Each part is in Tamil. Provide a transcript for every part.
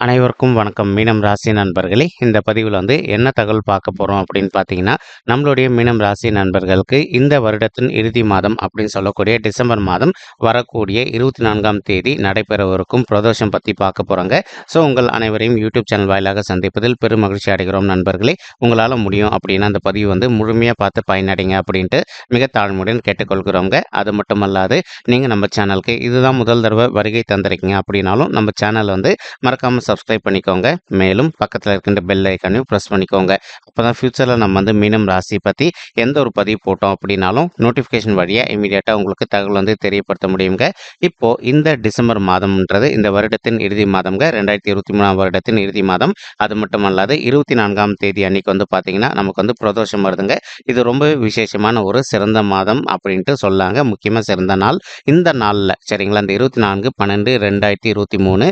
அனைவருக்கும் வணக்கம். மீனம் ராசி நண்பர்களே இந்த பதிவில் வந்து என்ன தகவல் பார்க்க போகிறோம் அப்படின்னு பார்த்தீங்கன்னா நம்மளுடைய மீனம் ராசி நண்பர்களுக்கு இந்த வருடத்தின் இறுதி மாதம் அப்படின்னு சொல்லக்கூடிய டிசம்பர் மாதம் வரக்கூடிய இருபத்தி நான்காம் தேதி நடைபெறவிருக்கும் பிரதோஷம் பற்றி பார்க்க போகிறாங்க ஸோ உங்கள் அனைவரையும் யூடியூப் சேனல் வாயிலாக சந்திப்பதில் பெரும் மகிழ்ச்சி அடைகிறோம் நண்பர்களே. உங்களால் முடியும் அப்படின்னா அந்த பதிவு வந்து முழுமையாக பார்த்து பயனடைங்க அப்படின்ட்டு மிக தாழ்மையுடன் கேட்டுக்கொள்கிறோங்க. அது மட்டுமல்லாது நீங்கள் நம்ம சேனலுக்கு இதுதான் முதல் தடவை வருகை தந்திருக்கீங்க அப்படின்னாலும் நம்ம சேனல் வந்து மறக்காமல் சப்ஸ்கிரைப் பண்ணிக்கோங்க. மேலும் பக்கத்தில் இருக்கின்ற பெல் ஐக்கானையும் ப்ரெஸ் பண்ணிக்கோங்க. அப்போ தான் ஃப்யூச்சரில் நம்ம வந்து மீனம் ராசி பற்றி எந்த ஒரு பதிவு போட்டோம் அப்படின்னாலும் நோட்டிஃபிகேஷன் வழியாக இமீடியட்டாக உங்களுக்கு தகவல் வந்து தெரியப்படுத்த முடியுங்க. இப்போது இந்த டிசம்பர் மாதம்ன்றது இந்த வருடத்தின் இறுதி மாதம்ங்க. ரெண்டாயிரத்தி இருபத்தி மூணாம் வருடத்தின் இறுதி மாதம். அது மட்டும் அல்லாது இருபத்தி நான்காம் தேதி அன்னைக்கு வந்து பார்த்தீங்கன்னா நமக்கு வந்து பிரதோஷம் வருதுங்க. இது ரொம்பவே விசேஷமான ஒரு சிறந்த மாதம் அப்படின்ட்டு சொல்லாங்க. முக்கியமாக சிறந்த நாள். இந்த நாளில் சரிங்களா? இந்த இருபத்தி நான்கு பன்னெண்டு ரெண்டாயிரத்தி இருபத்தி மூணு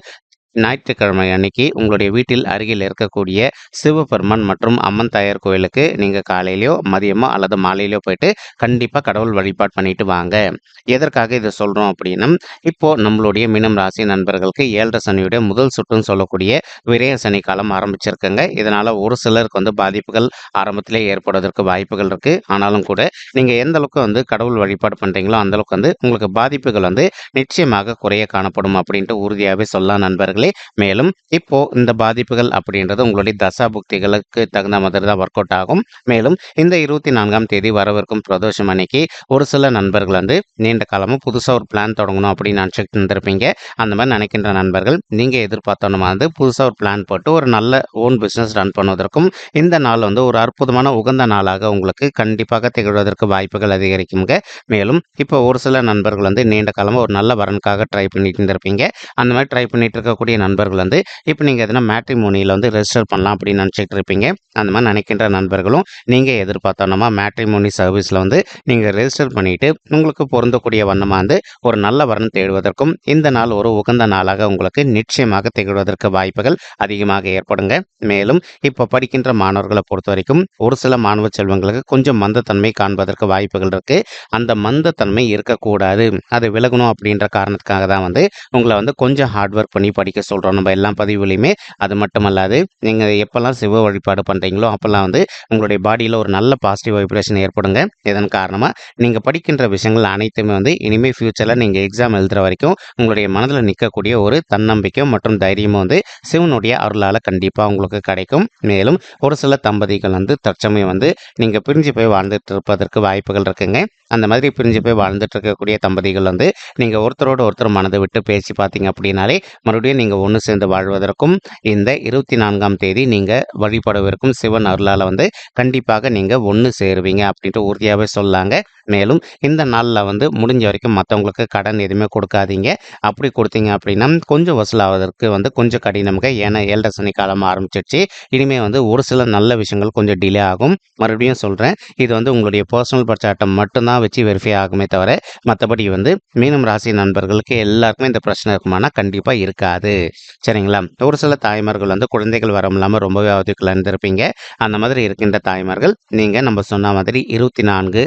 ஞாயிற்றுக்கிழமை அன்னைக்கு உங்களுடைய வீட்டில் அருகில் இருக்கக்கூடிய சிவபெருமான் மற்றும் அம்மன் தாயார் கோயிலுக்கு நீங்கள் காலையிலையோ மதியமோ அல்லது மாலையிலையோ போயிட்டு கண்டிப்பாக கடவுள் வழிபாடு பண்ணிட்டு வாங்க. எதற்காக இதை சொல்கிறோம் அப்படின்னா இப்போது நம்மளுடைய மீனம் ராசி நண்பர்களுக்கு ஏழரை சனியுடைய முதல் சுற்றுன்னு சொல்லக்கூடிய விரய சனி காலம் ஆரம்பிச்சிருக்குங்க. இதனால் ஒரு சிலருக்கு வந்து பாதிப்புகள் ஆரம்பத்திலே ஏற்படுவதற்கு வாய்ப்புகள் இருக்குது ஆனாலும் கூட நீங்கள் எந்த அளவுக்கு வந்து கடவுள் வழிபாடு பண்ணுறீங்களோ அந்தளவுக்கு வந்து உங்களுக்கு பாதிப்புகள் வந்து நிச்சயமாக குறைய காணப்படும் அப்படின்ட்டு உறுதியாகவே சொல்லலாம் நண்பர்களே. மேலும் இப்போ இந்த பாதிப்புகள் அப்படின்றது உங்களுடைய தசா புக்திகளுக்கு தகுந்த மாதிரி தான் ஒர்க் அவுட் ஆகும். மேலும் இந்த இருபத்தி நான்காம் தேதி வரவிருக்கும் பிரதோஷம் அன்னைக்கு ஒரு சில நண்பர்கள் வந்து நீண்ட காலமும் புதுசாக ஒரு பிளான் தொடங்கணும் அப்படின்னு நினச்சிட்டு இருந்திருப்பீங்க. அந்த மாதிரி நினைக்கின்ற நண்பர்கள் நீங்கள் எதிர்பார்த்தோன்னா வந்து புதுசாக ஒரு பிளான் போட்டு ஒரு நல்ல ஓன் பிஸ்னஸ் ரன் பண்ணுவதற்கும் இந்த நாள் வந்து ஒரு அற்புதமான உகந்த நாளாக உங்களுக்கு கண்டிப்பாக திகழ்வதற்கு வாய்ப்புகள் அதிகரிக்குங்க மேலும் இப்போ ஒரு சில நண்பர்கள் வந்து நீண்ட காலமாக ஒரு நல்ல வரனுக்காக ட்ரை பண்ணிட்டு இருந்திருப்பீங்க. அந்த மாதிரி ட்ரை பண்ணிட்டு இருக்கக்கூடிய நண்பர்கள் வந்து இப்போ நீங்கள் எதனா மேட்ரிமோனியில் வந்து ரெஜிஸ்டர் பண்ணலாம் அப்படின்னு நினச்சிட்டு இருப்பீங்க அந்த மாதிரி நினைக்கின்ற நண்பர்களும் நீங்கள் எதிர்பார்த்தோன்னா மேட்ரிமோனி சர்வீஸில் வந்து நீங்கள் ரெஜிஸ்டர் பண்ணிவிட்டு உங்களுக்கு பொருந்தக்கூடிய வண்ணமாக வந்து ஒரு நல்ல வரன் தேடுவதற்கும் இந்த நாள் ஒரு உகந்த நாளாக உங்களுக்கு நிச்சயமாக திகழ்வதற்கு வாய்ப்புகள் அதிகமாக ஏற்படுங்க. மேலும் இப்போ படிக்கின்ற மாணவர்களை பொறுத்த வரைக்கும் ஒரு சில மாணவ செல்வங்களுக்கு கொஞ்சம் மந்தத்தன்மை காண்பதற்கு வாய்ப்புகள் இருக்குது அந்த மந்தத்தன்மை இருக்கக்கூடாது. அது விலகணும் அப்படின்ற காரணத்துக்காக தான் வந்து உங்களை வந்து கொஞ்சம் ஹார்ட் ஒர்க் பண்ணி படிக்க சொல்கிறோம் நம்ம எல்லா பதிவுலையுமே அது மட்டுமல்லாது நீங்கள் எப்போல்லாம் சிவ வழிபாடு பண்ணுறீங்களோ அப்போல்லாம் வந்து உங்களுடைய பாடியில் ஒரு நல்ல பாசிட்டிவ் வைப்ரேஷன் ஏற்படுங்க. இதன் காரணமாக நீங்கள் படிக்கின்ற விஷயங்கள் அனைத்துமே வந்து இனிமேல் ஃப்யூச்சரில் நீங்கள் எக்ஸாம் எழுதுகிற வரைக்கும் உங்களுடைய மனதில் நிற்கக்கூடிய ஒரு தன்னம்பிக்கை மற்றும் தைரியமும் வந்து சிவனுடைய அருளால் கண்டிப்பாக உங்களுக்கு கிடைக்கும். மேலும் ஒரு சில தம்பதிகள் வந்து தற்சமயம் வந்து நீங்கள் பிரிஞ்சு போய் வாழ்ந்துட்டு இருப்பதற்கு வாய்ப்புகள் இருக்குங்க. அந்த மாதிரி பிரிஞ்சு போய் வாழ்ந்துட்டு இருக்கக்கூடிய தம்பதிகள் வந்து நீங்கள் ஒருத்தரோட ஒருத்தர் மனதை விட்டு பேசி பார்த்தீங்க அப்படின்னாலே மறுபடியும் நீங்கள் ஒன்று சேர்ந்து வாழ்வதற்கும் இந்த இருபத்தி நான்காம் தேதி நீங்கள் வழிபடவிருக்கும் சிவன் அருளால் வந்து கண்டிப்பாக நீங்கள் ஒன்று சேருவீங்க அப்படின்ட்டு உறுதியாகவே சொல்லாங்க. மேலும் இந்த நாளில் வந்து முடிஞ்ச வரைக்கும் மற்றவங்களுக்கு கடன் எதுவுமே கொடுக்காதீங்க. அப்படி கொடுத்தீங்க அப்படின்னா கொஞ்சம் வசூலாவதற்கு வந்து கொஞ்சம் கடினமுங்க. ஏன்னா ஏழரை சனி காலம் ஆரம்பிச்சிடுச்சு இனிமேல் வந்து ஒரு சில நல்ல விஷயங்கள் கொஞ்சம் டிலே ஆகும். மறுபடியும் சொல்கிறேன் இது வந்து உங்களுடைய பர்சனல் பட்சாட்டம் மட்டும்தான். வச்சு வெரிஃபை ஆகுமே தவிர மற்றபடி வந்து மீனம் ராசி நண்பர்களுக்கு எல்லாருக்குமே இந்த பிரச்சனை இருக்குமானா கண்டிப்பாக இருக்காது. சரிங்களா? ஒரு சில தாய்மார்கள் வந்து குழந்தைகள் வரம் இல்லாமல் ரொம்பவே அவதிக்குள்ள இருந்திருப்பீங்க அந்த மாதிரி இருக்கின்ற தாய்மார்கள் நீங்கள் நம்ம சொன்ன மாதிரி இருபத்தி நான்கு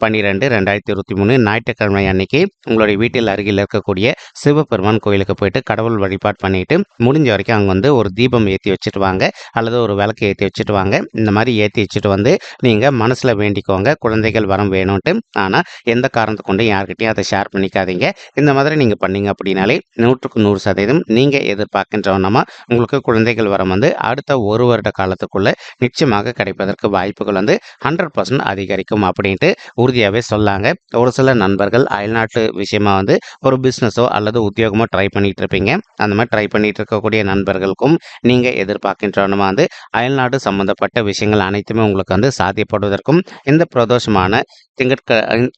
பன்னிரெண்டு ரெண்டாயிரத்தி இருபத்தி மூணு ஞாயிற்றுக்கிழமை அன்னைக்கு உங்களுடைய வீட்டில் அருகில் இருக்கக்கூடிய சிவபெருமான் கோயிலுக்கு போயிட்டு கடவுள் வழிபாடு பண்ணிட்டு முடிஞ்ச வரைக்கும் அங்கே வந்து ஒரு தீபம் ஏற்றி வச்சுட்டு வாங்க அல்லது ஒரு விளக்கு ஏற்றி வச்சுட்டு வாங்க இந்த மாதிரி ஏற்றி வச்சுட்டு வந்து நீங்கள் மனசில் வேண்டிக்கோங்க. குழந்தைகள் வரம் வேணும்ட்டு. ஆனால் எந்த காரணத்தை கொண்டு யார்கிட்டையும் அதை ஷேர் பண்ணிக்காதீங்க. இந்த மாதிரி நீங்கள் பண்ணீங்க அப்படின்னாலே நூற்றுக்கு நூறு சதவீதம் நீங்கள் எதிர்பார்க்கின்றவனமா உங்களுக்கு குழந்தைகள் வரம் வந்து அடுத்த ஒரு வருட காலத்துக்குள்ளே நிச்சயமாக கிடைப்பதற்கு வாய்ப்புகள் வந்து ஹண்ட்ரட் பர்சன்ட் அதிகரிக்கும் அப்படின்ட்டு உறுதியாகவே சொல்லாங்க. ஒரு சில நண்பர்கள் அயல்நாட்டு விஷயமா வந்து ஒரு பிஸ்னஸோ அல்லது உத்தியோகமோ ட்ரை பண்ணிட்டு இருப்பீங்க அந்த மாதிரி ட்ரை பண்ணிட்டு இருக்கக்கூடிய நண்பர்களுக்கும் நீங்கள் எதிர்பார்க்கின்றவனமா வந்து அயல்நாடு சம்பந்தப்பட்ட விஷயங்கள் அனைத்துமே உங்களுக்கு வந்து சாத்தியப்படுவதற்கும் இந்த பிரதோஷமான திங்கட்க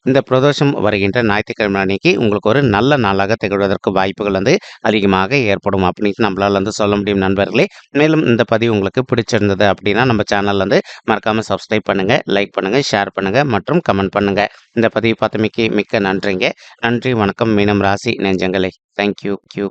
இந்த பிரதோஷம் வருகின்ற ஞாயிற்றுக்கிழமை அன்னைக்கு உங்களுக்கு ஒரு நல்ல நாளாக திகழ்வதற்கு வாய்ப்புகள் வந்து அதிகமாக ஏற்படும் அப்படின்னு நம்மளால் வந்து சொல்ல முடியும் நண்பர்களே. மேலும் இந்த பதிவு உங்களுக்கு பிடிச்சிருந்தது அப்படின்னா நம்ம சேனல் வந்து மறக்காமல் சப்ஸ்கிரைப் பண்ணுங்கள் லைக் பண்ணுங்கள் ஷேர் பண்ணுங்கள் மற்றும் கமெண்ட் பண்ணுங்கள் இந்த பதிவு பார்த்தமைக்கு மிக்க நன்றிங்க. நன்றி வணக்கம். மீனம் ராசி நெஞ்சங்களே. Thank you Q